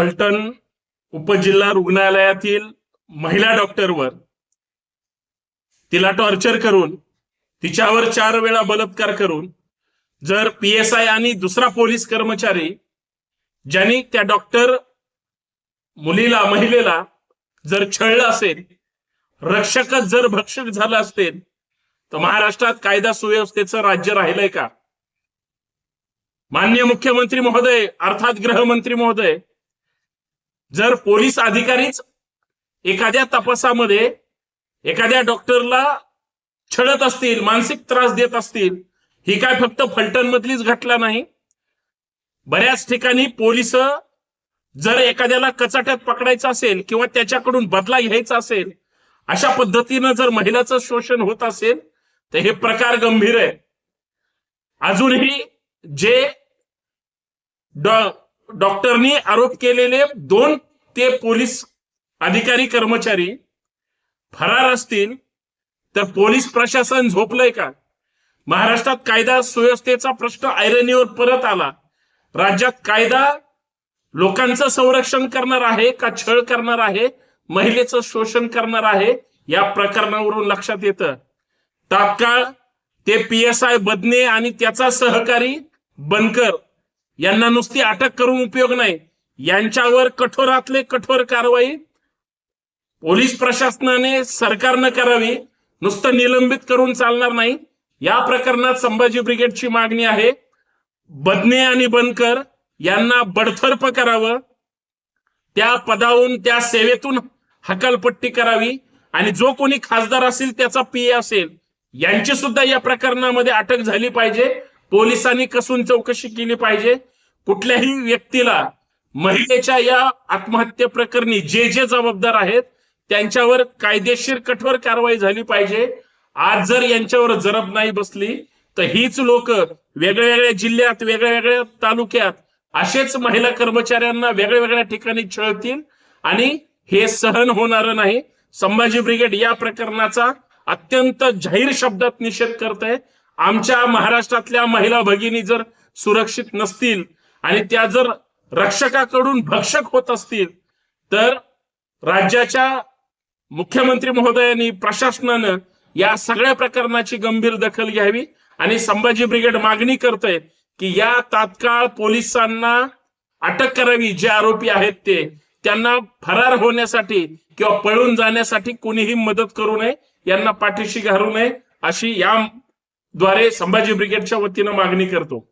फलटण उपजिल्हा रुग्णालयातील महिला डॉक्टरवर तिला टॉर्चर करून तिच्यावर चार वेळा बलात्कार करून जर पी एस आय आणि दुसरा पोलीस कर्मचारी ज्यांनी त्या डॉक्टर मुलीला महिलेला जर छळलं असेल रक्षकच जर भक्षक झालं असेल तर महाराष्ट्रात कायदा सुव्यवस्थेचं राज्य राहिलंय का? मान्य मुख्यमंत्री महोदय अर्थात गृहमंत्री महोदय जर पोलीस अधिकारीच एखाद्या तपासामध्ये एखाद्या डॉक्टरला छळत असतील मानसिक त्रास देत असतील ही काय फक्त फलटण मधलीच घटना नाही? बऱ्याच ठिकाणी पोलीस जर एखाद्याला कचाट्यात पकडायचं असेल किंवा त्याच्याकडून बदला घ्यायचा असेल अशा पद्धतीनं जर महिलाचं शोषण होत असेल तर हे प्रकार गंभीर आहे. अजूनही जे डॉ- डॉक्टरनी आरोप केलेले दोन ते पोलीस अधिकारी कर्मचारी फरार असतील तर पोलीस प्रशासन झोपलंय का? महाराष्ट्रात कायदा सुव्यवस्थेचा प्रश्न ऐरणीवर परत आला. राज्यात कायदा लोकांचं संरक्षण करणार आहे का छळ करणार आहे? महिलेचं शोषण करणार आहे? या प्रकरणावरून लक्षात येतं. तात्काळ ते पी एस आय बदने आणि त्याचा सहकारी बनकर यांना नुसती अटक करून उपयोग नाही. यांच्यावर कठोरातले कठोर कारवाई पोलीस प्रशासनाने सरकारनं करावी नुसतं निलंबित करून चालणार नाही. या प्रकरणात संभाजी ब्रिगेडची मागणी आहे. बदने आणि बनकर यांना बडथर्प करावं. त्या पदाहून त्या सेवेतून हकालपट्टी करावी. आणि जो कोणी खासदार असेल त्याचा पी असेल यांची सुद्धा या प्रकरणामध्ये अटक झाली पाहिजे. पोलिसांनी कसून चौकशी केली पाहिजे. कुठल्याही व्यक्तीला महिलेच्या या आत्महत्या प्रकरणी जे जे जबाबदार आहेत त्यांच्यावर कायदेशीर कठोर कारवाई झाली पाहिजे. आज जर यांच्यावर जरब नाही बसली तर हीच लोक वेगळ्या वेगळ्या जिल्ह्यात वेगळ्या वेगळ्या तालुक्यात असेच महिला कर्मचाऱ्यांना वेगळ्या वेगळ्या ठिकाणी छळतील आणि हे सहन होणार नाही. संभाजी ब्रिगेड या प्रकरणाचा अत्यंत जाहीर शब्दात निषेध करत आहे आमच्या महाराष्ट्रातल्या महिला भगिनी जर सुरक्षित नसतील आणि त्या जर रक्षकाकडून भक्षक होत असतील तर राज्याच्या मुख्यमंत्री महोदयांनी प्रशासनानं या सगळ्या प्रकरणाची गंभीर दखल घ्यावी. आणि संभाजी ब्रिगेड मागणी करतोय की या तात्काळ पोलिसांना अटक करावी जे आरोपी आहेत ते. त्यांना फरार होण्यासाठी किंवा पळून जाण्यासाठी कोणीही मदत करू नये यांना पाठीशी घालू नये अशी या द्वारे संभाजी ब्रिगेडच्या वतीनं मागणी करतो.